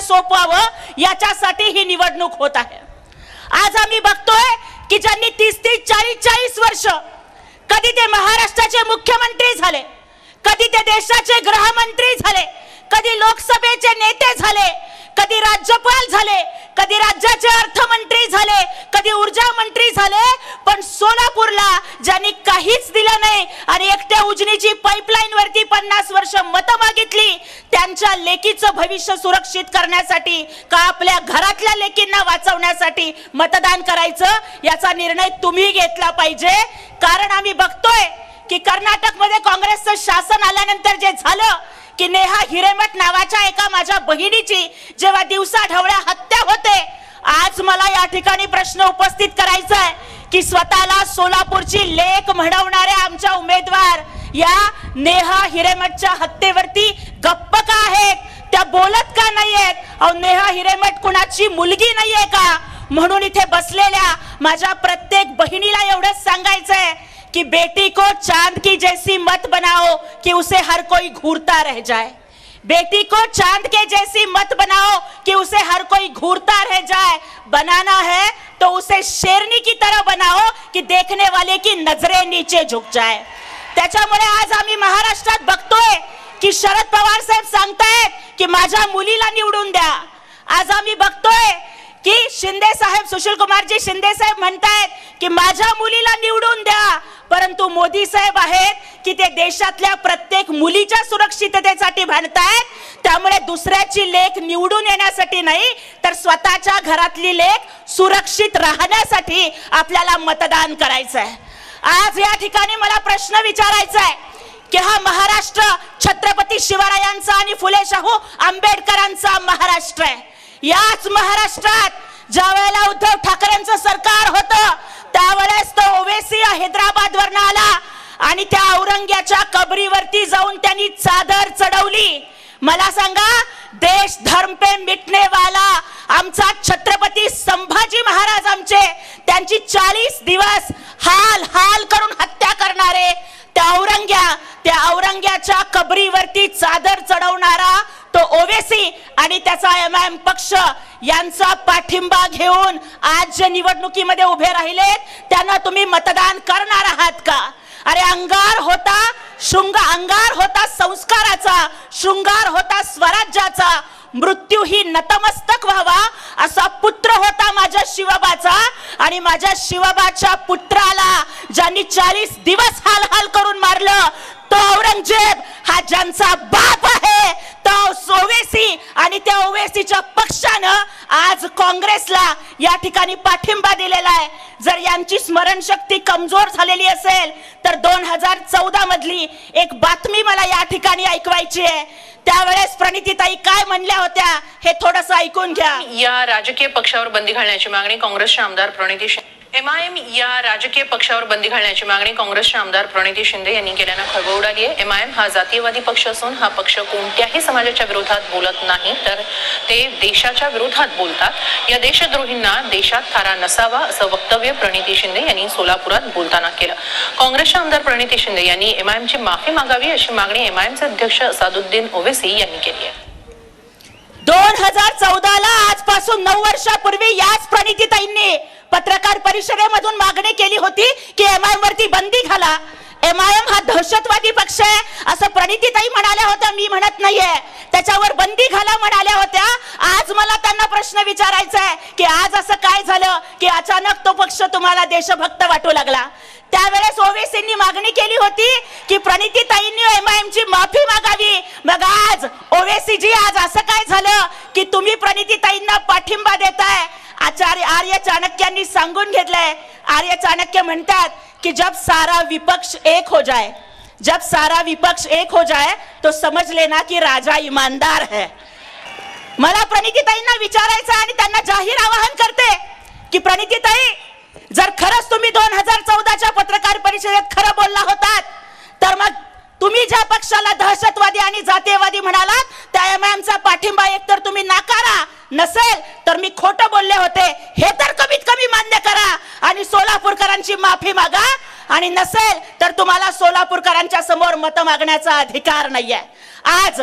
सोपवावं याच्यासाठी ही निवडणूक होत आहे. आज आम्ही बघतोय की ज्यांनी तीस तीस चाळीस चाळीस वर्ष कधी ते महाराष्ट्राचे मुख्यमंत्री झाले कधी ते देशाचे गृहमंत्री झाले कधी लोकसभेचे नेते झाले कधी राज्यपाल झाले कधी राज्याचे अर्थमंत्री झाले कधी ऊर्जा मंत्री झाले पण सोलापूरला ज्यांनी काहीच दिलं नाही आणि एकट्या उजनीची पाईपलाईन वरती पन्नास वर्ष मतं मागितली त्यांच्या लेकीचं भविष्य सुरक्षित करण्यासाठी का आपल्या घरातल्या लेकींना वाचवण्यासाठी मतदान करायचं याचा निर्णय तुम्ही घेतला पाहिजे. कारण आम्ही बघतोय की कर्नाटकमध्ये काँग्रेसचं शासन आल्यानंतर जे झालं की नेहा हिरेमठ नावाच्या एका माझ्या बहिणीची जेव्हा दिवसा ढवळ्या हत्या होते आज मला या ठिकाणी प्रश्न उपस्थित करायचा आहे की स्वतःला सोलापूरची लेख म्हणवणाऱ्या आमच्या उमेदवार या नेहा हिरेमठच्या हत्येवरती गप्प का आहेत? त्या बोलत का नाहीयेत? अहो नेहा हिरेमठ कुणाची मुलगी नाहीये का? म्हणून इथे बसलेल्या माझ्या प्रत्येक बहिणीला एवढंच सांगायचंय की बेटी को चांद की जैसी मत बनाओ कि उसे हर कोई घूरता रह जाए। बेटी को चांद के जैसी मत बनाओ कि उसे हर कोई घूरता रह जाए। बनाना है तो उसे शेरनी की तरह बनाओ कि देखने वाले की नजरें नीचे झुक जाए। त्याच्यामुळे आज आम्ही महाराष्ट्रात बघतोय की शरद पवार साहेब सांगतायत की माझ्या मुलीला निवडून द्या। आज आम्ही बघतोय की शिंदे साहेब सुशील कुमारजी शिंदे साहेब म्हणतायत की माझ्या मुलीला निवडून द्या. परंतु मोदी साहेब आहेत की ते देशातल्या प्रत्येक मुलीच्या सुरक्षिततेसाठी भांडतायत त्यामुळे दुसऱ्याची लेख निवडून येण्यासाठी नाही तर स्वतःच्या घरातली लेख सुरक्षित राहण्यासाठी आपल्याला मतदान करायचं आहे आज या ठिकाणी मला प्रश्न विचारायचा आहे की हा महाराष्ट्र छत्रपती शिवरायांचा आणि फुले शाहू आंबेडकरांचा महाराष्ट्र आहे. याच महाराष्ट्रात ज्या वेळेला उद्धव ठाकरेंचं सरकार होतं त्यावेळेस तो ओवेसी हैदराबाद वरनं आला आणि त्या औरंग्याच्या कबरीवरती जाऊन त्यांनी चादर चढवली. मला सांगा देश धर्म पे मिटने वाला आमचा छत्रपती संभाजी महाराज आमचे त्यांची चाळीस दिवस हाल हाल करून हत्या करणारे त्या औरंग्या त्या औरंग्याच्या कबरीवरती चादर चढवणारा तो ओवेसी आणि त्याचा एम एम पक्ष यांचा पाठिंबा घेऊन आज जे निवडणुकीमध्ये उभे राहिलेत त्यांना तुम्ही मतदान करणार आहात का? अरे अंगार होता शृंग अंगार होता संस्काराचा शृंगार होता स्वराज्याचा मृत्यू ही नतमस्तक व्हावा असा पुत्र होता माझ्या शिवबाचा आणि माझ्या शिवबाच्या पुत्राला ज्यांनी चाळीस दिवस हाल हाल करून मारलं तो औरंगजेब हा ज्यांचा बाप आहे तो ओवेसी आणि त्या ओवेसीच्या पक्षानं आज काँग्रेसला या ठिकाणी पाठिंबा दिलेला आहे. जर यांची स्मरणशक्ती कमजोर झालेली असेल तर दोन हजार चौदा मधली एक बातमी मला या ठिकाणी ऐकवायची आहे. त्यावेळेस प्रणितीताई काय म्हणल्या होत्या हे थोडस ऐकून घ्या. या राजकीय पक्षावर बंदी घालण्याची मागणी काँग्रेसचे आमदार प्रणिती एमआयएम या राजकीय पक्षावर बंदी घालण्याची मागणी काँग्रेसच्या आमदार प्रणिती शिंदे यांनी केल्यानं खळबळ उडाली आहे. एमआयएम हा जातीयवादी पक्ष असून हा पक्ष कोणत्याही समाजाच्या विरोधात बोलत नाही. तर ते देशाच्या विरोधात बोलतात. या देशद्रोहींना देशात थारा नसावा असं वक्तव्य प्रणिती शिंदे यांनी सोलापुरात बोलताना केलं. काँग्रेसच्या आमदार प्रणिती शिंदे यांनी एम माफी मागावी अशी मागणी एम अध्यक्ष असादुद्दीन ओवेसी यांनी केली आहे. दोन हजार चौदा ला आजपासून नऊ वर्षापूर्वी याच प्रणितीताईंनी पत्रकार परिषदेमधून मागणी केली होती की एम आय वरती बंदी घाला. एम आय एम हा दहशतवादी पक्ष आहे. असं प्रणितीताई म्हणाल्या होत्या मी म्हणत नाहीये. त्याच्यावर बंदी घाला म्हणाल्या होत्या. आज मला त्यांना प्रश्न विचारायचा आहे की आज असं काय झालं की अचानक तो पक्ष तुम्हाला देशभक्त वाटू लागला? त्यावेळेस ओवेसींनी मागणी केली होती की प्रणितीताईंनी एम आय ची माफी मागावी. मग आज ओवेसी जी आज असं काय झालं की तुम्ही प्रणितीताईंना पाठिंबा देताय? आचार्य आर्य चाणक्यांनी सांगून घेतलंय. आर्य चाणक्य म्हणतात कि जब सारा विपक्ष एक हो जाए जब सारा विपक्ष एक हो जाए तो समझ लेना की राजा इमानदार है। मला प्रणितीताईंना विचारायचं आणि त्यांना जाहीर आवाहन करते की प्रणितीताई जर खरंच तुम्ही दोन हजार चौदाच्या पत्रकार परिषदेत खरं बोलला होतात तर मग तुम्ही ज्या पक्षाला दहशतवादी आणि जातीयवादी म्हणालात त्या एम पाठिंबा एकतर तुम्ही नाकारा नसेल तर मी खोटं बोलले होते. हे तर कमीत कमी मान्य करा. आणि सोलापूरकरांची माफी मागा. आणि नसेल तर तुम्हाला सोलापूरकरांच्या समोर मत मागण्याचा अधिकार नाहीये. आज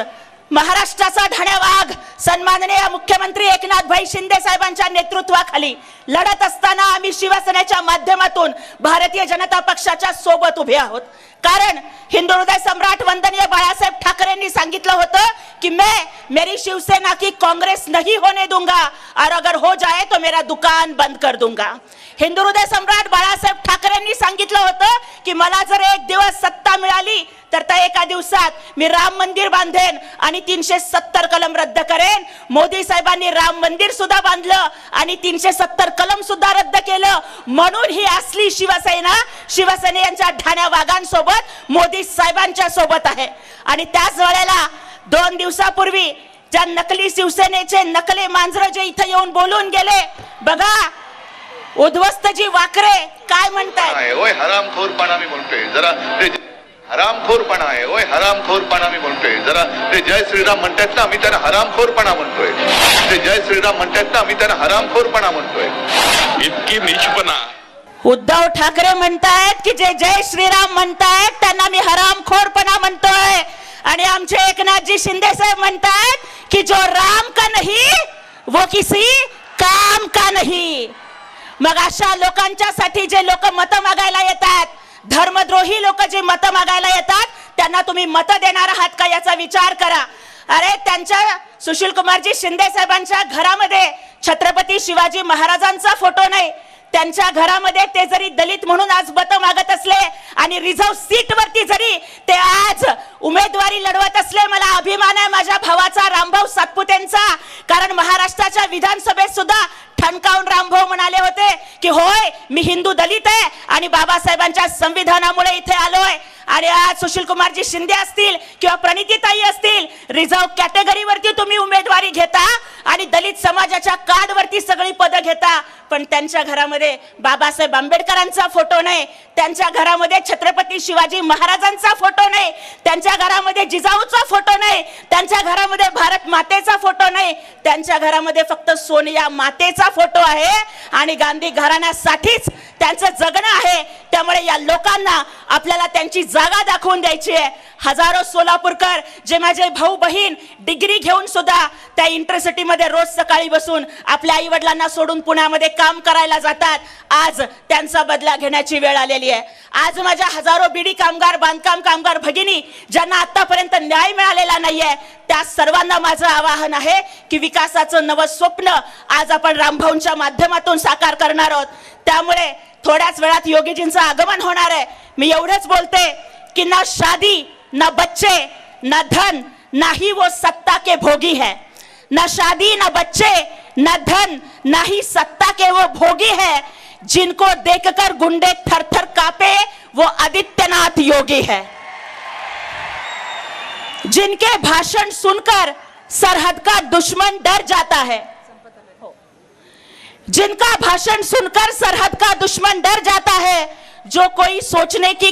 महाराष्ट्राचा ढाण्या वाघ सन्माननीय मुख्यमंत्री एकनाथ भाई शिंदे साहेबांच्या नेतृत्वाखाली लढत असताना आम्ही शिवसेनेच्या माध्यमातून भारतीय जनता पक्षाच्या सोबत उभे आहोत. कारण हिंदू हृदय सम्राट वंदनीय बाळासाहेब ठाकरेंनी सांगितलं होतं की मैं मेरी शिवसेना की कांग्रेस नहीं होने दूंगा। और अगर हो जाए तो मेरा दुकान बंद कर दूंगा। हिंदू हृदय सम्राट बाळासाहेब ठाकरेंनी सांगितलं होतं की मला जर एक दिवस सत्ता मिळाली तर त्या एका दिवसात मी राम मंदिर बांधेन आणि तीनशे सत्तर कलम रद्द करेन. मोदी साहेबांनी राम मंदिर सुद्धा बांधलं आणि तीनशे सत्तर कलम सुद्धा रद्द केलं. म्हणून ही असली शिवसेना शिवसेनेच्या ढाण्या वाघांसोबत मोदी साहेबांच्या सोबत आहे. आणि त्याच वेळेला दोन दिवसापूर्वी ज्या नकली शिवसेनेचे नकले मांजर जे इथं येऊन बोलून गेले बघा उद्ध्वस्तजी वाकरे काय म्हणताय ओय हरामखोरपणा मी म्हणतोय. जरा हरामखोरपणा आहे ओय हरामखोरपणा मी म्हणतोय. जरा ते जय श्रीराम म्हणतात ना आम्ही त्यांना हरामखोरपणा म्हणतोय. ते जय श्रीराम म्हणतात ना आम्ही त्यांना हरामखोरपणा म्हणतोय. इतकी नीचपणा उद्धव ठाकरे म्हणतायत की जे जय श्रीराम म्हणतायत त्यांना मी हरामखोरपणा आणि आमचे एकनाथजी शिंदे साहेब म्हणतात की जो राम का नाही वो किसी काम का नाही. मग अशा लोकांच्यासाठी जे लोक मतं मागायला येतात धर्मद्रोही लोक जे मतं मागायला येतात त्यांना तुम्ही मतं देणार आहात का याचा विचार करा. अरे त्यांच्या सुशील कुमारजी शिंदे साहेबांच्या घरामध्ये छत्रपती शिवाजी महाराजांचा फोटो नाही त्यांच्या घरामध्ये ते जरी दलित म्हणून आज बत मागत असले आणि रिझर्व सीट वरती जरी ते आज उमेदवारी लढवत असले मला अभिमान आहे माझ्या भावाचा रामभाऊ सातपुतेंचा. कारण महाराष्ट्राच्या विधानसभेत सुद्धा ठणकावून रामभाऊ म्हणाले होते की होय मी हिंदू दलित आहे आणि बाबासाहेबांच्या संविधानामुळे इथे आलोय. आणि आज सुशील कुमारजी शिंदे असतील किंवा प्रणितीताई असतील रिझर्व कॅटेगरीवरती तुम्ही उमेदवारी घेता आणि दलित समाजाच्या कार्डवरती सगळी पदं घेता. पण त्यांच्या घरामध्ये बाबासाहेब आंबेडकरांचा फोटो नाही. त्यांच्या घरामध्ये छत्रपती शिवाजी महाराजांचा फोटो नाही. त्यांच्या घरामध्ये जिजाऊचा फोटो नाही. त्यांच्या घरामध्ये भारत मातेचा फोटो नाही. त्यांच्या घरामध्ये फक्त सोनिया मातेचा फोटो आहे. आणि गांधी घराण्यासाठीच त्यांचं जगणं आहे. त्यामुळे या लोकांना आपल्याला त्यांची जागा दाखवून द्यायची आहे. हजारो सोलापूरकर जे माझे भाऊ बहीण डिग्री घेऊन सुद्धा त्या इंटरसिटी मध्ये रोज सकाळी बसून आपल्या आई वडिलांना सोडून पुण्यामध्ये काम करायला जातात आज त्यांचा बदला घेण्याची वेळ आलेली आहे. आज माझ्या हजारो बीडी कामगार बांधकाम कामगार भगिनी ज्यांना आतापर्यंत न्याय मिळालेला नाहीये त्या सर्वांना माझं आवाहन आहे की विकासाचं नवं स्वप्न आज आपण रामभाऊंच्या माध्यमातून साकार करणार आहोत. त्यामुळे थोड्याच वेळात योगीजींचं आगमन होणार आहे. मी एवढंच बोलते. कि ना शादी, न बच्चे, न धन, ना ही वो सत्ता के भोगी है। न शादी, न बच्चे, न धन, न ही सत्ता के वो भोगी है, जिनको देखकर गुंडे थर थर कापे, वो आदित्यनाथ योगी है। जिनके भाषण सुनकर सरहद का दुश्मन डर जाता है। जिनका भाषण सुनकर सरहद का दुश्मन डर जाता है, जो कोई सोचने की